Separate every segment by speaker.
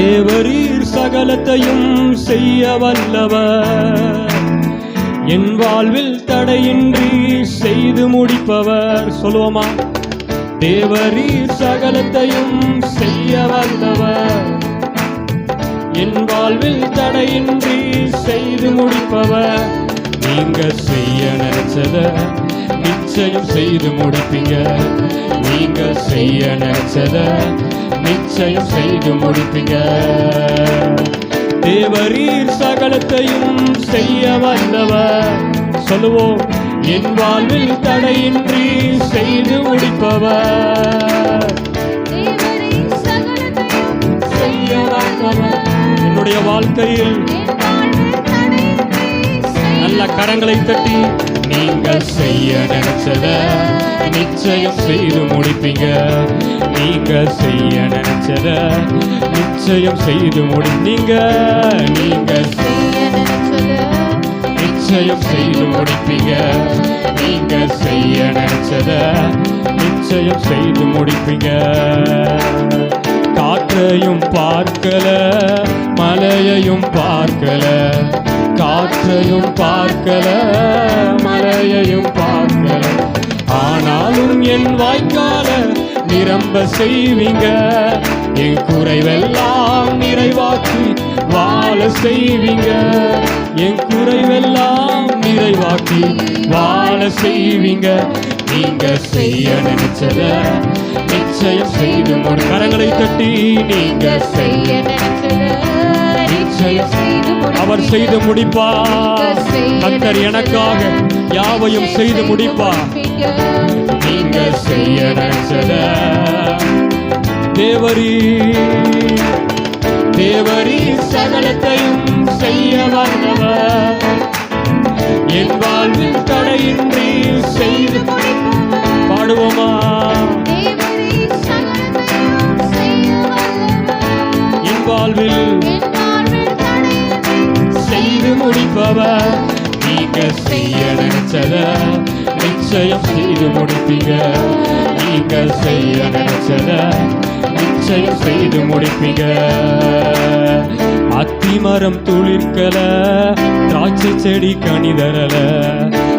Speaker 1: தேவரீர் சகலத்தையும் செய்ய வல்லவர். என் வாழ்வில் தடையின்றி செய்து முடிப்பவர் சொல்லுவோமா? தேவரீர் சகலத்தையும் செய்ய வல்லவர். என் வாழ்வில் தடையின்றி செய்து முடிப்பவர். நீங்க செய்ய நினைச்சத நிச்சயம் செய்து முடிப்பீங்க. நீங்க செய்ய நினைச்சத நிச்சயம் செய்து முடிப்பீங்க. தேவரீர் சகலத்தையும் செய்ய வல்லவர். சொல்லுவோம் என் வாழ்வில் தடையின்றி செய்து முடிப்பவர். என்னுடைய வாழ்க்கையில் நல்ல கரங்களை தட்டி நீங்கள் செய்ய நினைச்சத நிச்சயம் செய்து முடிப்பீங்க. நீங்கள் செய்ய நினைச்சத நிச்சயம் செய்து முடிந்தீங்க நீங்கள்
Speaker 2: செய்ய
Speaker 1: நிச்சயம் செய்து முடிப்பீங்க. நீங்க செய்ய நினைச்சத நிச்சயம் செய்து முடிப்பீங்க. காற்றையும் பார்க்கல மலையையும் பார்க்கல. காற்றையும் பார்க்கல மலையையும் பார்க்கல. ஆனாலும் என் வாய்க்கால நிரம்ப செய்வீங்க. என் குறைவெல்லாம் நிறைவாக்கி வாழ செய்வீங்க. என் குறைவெல்லாம் நிறைவாக்கி வாழ செய்வீங்க. நீங்க செய்ய நினைச்சத நிச்சயம் செய்து கரங்களை தட்டி நீங்க
Speaker 2: செய்ய நினைச்சது நிச்சயம்.
Speaker 1: அவர் செய்து முடிப்பார் கத்தர் எனக்காக யாவையும் செய்து முடிப்பார் நீங்க செய்ய தேவரி தேவரி சகலத்தையும் செய்ய வந்தவர்
Speaker 2: செய்ய
Speaker 1: நினைச்சத நிச்சயம் செய்து முடிப்பீங்க. நீங்கள் செய்ய நினைச்சத நிச்சயம் செய்து முடிப்பீங்க. அத்திமரம் துளிர்க்கல. திராட்சை செடி கனிதரல.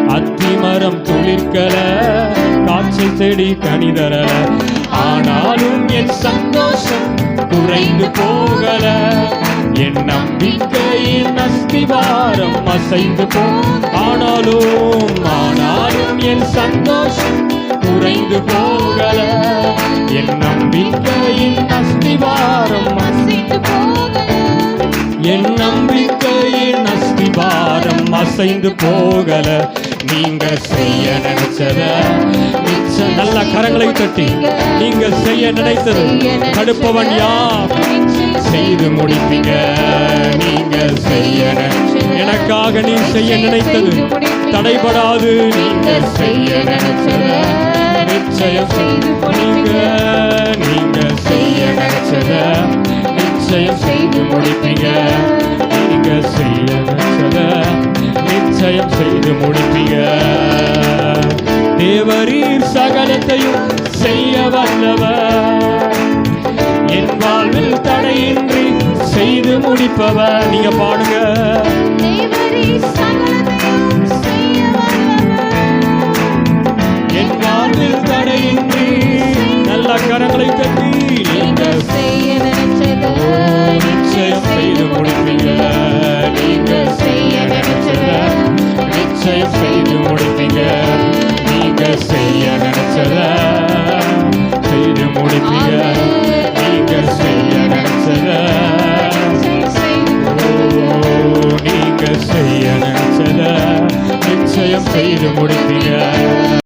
Speaker 1: அத்திமரம் துளிர்க்கல. திராட்சை செடி கனிதரல. ஆனாலும் என் சந்தோஷம் குறைந்து போக என் நம்பிக்கையின் அஸ்திவாரம் அசைந்து போ. ஆனாலும் ஆனாலும் என் சந்தோஷம் குறைந்து போகல. என் நம்பிக்கையின் அஸ்திவாரம்
Speaker 2: அசைந்து போகல.
Speaker 1: என் நம்பிக்கையின் அஸ்திவாரம் அசைந்து போகல. நீங்க செய்ய நினைச்சத நல்ல கரங்களை தட்டி நீங்க செய்ய நினைத்தது தடுப்பவன் யார்? செய்து முடிப்பீங்க. நீங்க செய்ய எனக்காக நீ செய்ய நினைத்தது தடைபடாது. நீங்க செய்ய நினைச்சத நிச்சயம் செய்து நீங்க நீங்க செய்ய நினைச்சத நிச்சயம் செய்து முடிப்பீங்க. நீங்க செய்ய நினைச்சத நிச்சயம் செய்து முடிப்பீங்க. தேவரீர் சகலத்தையும் செய்ய வல்லவர். செய்து நீங்க பாடுங்க. என் வாழ்வில் தடையின்றி நல்ல கரங்களை தட்டி நிச்சயம் செய்து முடிப்பீங்க நீங்க செய்ய நினைச்சத நிச்சயம் செய்து முடிப்பீங்க. முடித்தீங்க